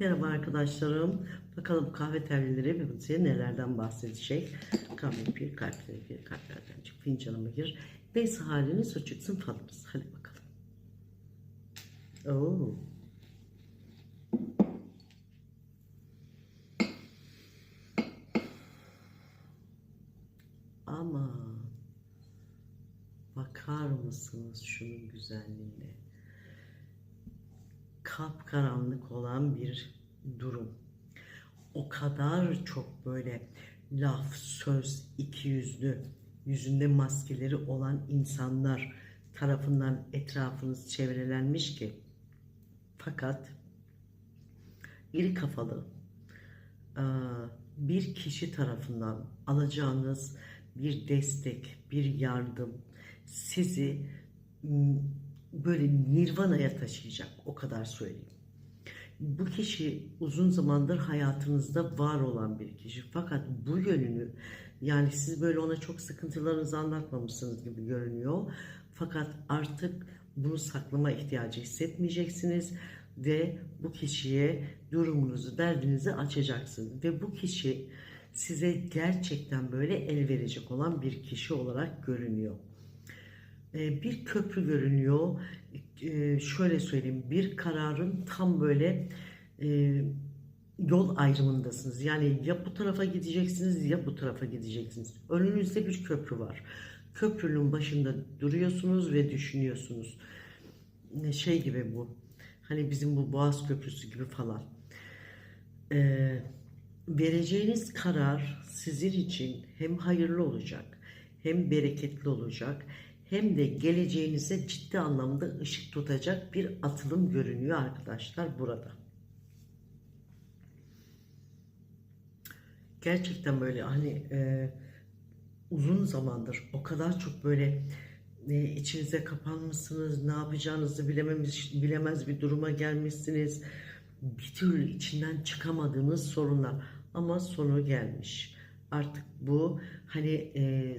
Merhaba arkadaşlarım. Bakalım kahve tellileri bize nelerden bahsedecek. Kahve bir, kalpleri bir, kalplerden çık. Fincanıma gir. Neyse haliniz o çıksın falımız. Hadi bakalım. Oo. Ama bakar mısınız şunun güzelliğine? Kapkaranlık olan bir durum. O kadar çok böyle laf, söz, iki yüzlü, yüzünde maskeleri olan insanlar tarafından etrafınız çevrelenmiş ki fakat iri kafalı bir kişi tarafından alacağınız bir destek, bir yardım sizi m, böyle nirvanaya taşıyacak o kadar söyleyeyim. Bu kişi uzun zamandır hayatınızda var olan bir kişi. Fakat bu yönünü yani siz böyle ona çok sıkıntılarınızı anlatmamışsınız gibi görünüyor. Fakat artık bunu saklama ihtiyacı hissetmeyeceksiniz ve bu kişiye durumunuzu, derdinizi açacaksınız. Ve bu kişi size gerçekten böyle el verecek olan bir kişi olarak görünüyor. Ee, bir köprü görünüyor. Ee, şöyle söyleyeyim, bir kararın tam böyle e, yol ayrımındasınız. Yani ya bu tarafa gideceksiniz ya bu tarafa gideceksiniz. Önünüzde bir köprü var. Köprünün başında duruyorsunuz ve düşünüyorsunuz. Şey gibi bu. Hani bizim bu Boğaz Köprüsü gibi falan. Ee, vereceğiniz karar sizin için hem hayırlı olacak, hem bereketli olacak, hem de geleceğinize ciddi anlamda ışık tutacak bir atılım görünüyor arkadaşlar burada. Gerçekten böyle hani e, uzun zamandır o kadar çok böyle e, içinize kapanmışsınız, ne yapacağınızı bilememiş, bilemez bir duruma gelmişsiniz. Bir türlü içinden çıkamadığınız sorunlar ama sonu gelmiş. Artık bu hani e,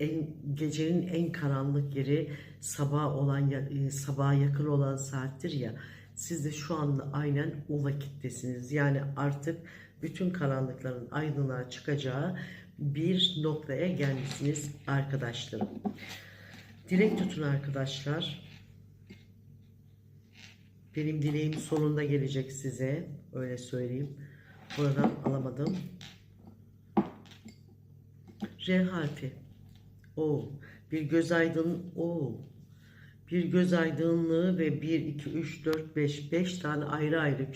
en, gecenin en karanlık yeri sabah olan e, sabaha yakın olan saattir ya. Siz de şu anda aynen o vakittesiniz. Yani artık bütün karanlıkların aydınlığa çıkacağı bir noktaya gelmişsiniz arkadaşlarım. Dilek tutun arkadaşlar. Benim dileğim sonunda gelecek size. Öyle söyleyeyim. Buradan alamadım. R harfi. O. Bir göz aydın. O. Bir göz aydınlığı ve 1, 2, 3, 4, 5. 5 tane ayrı ayrı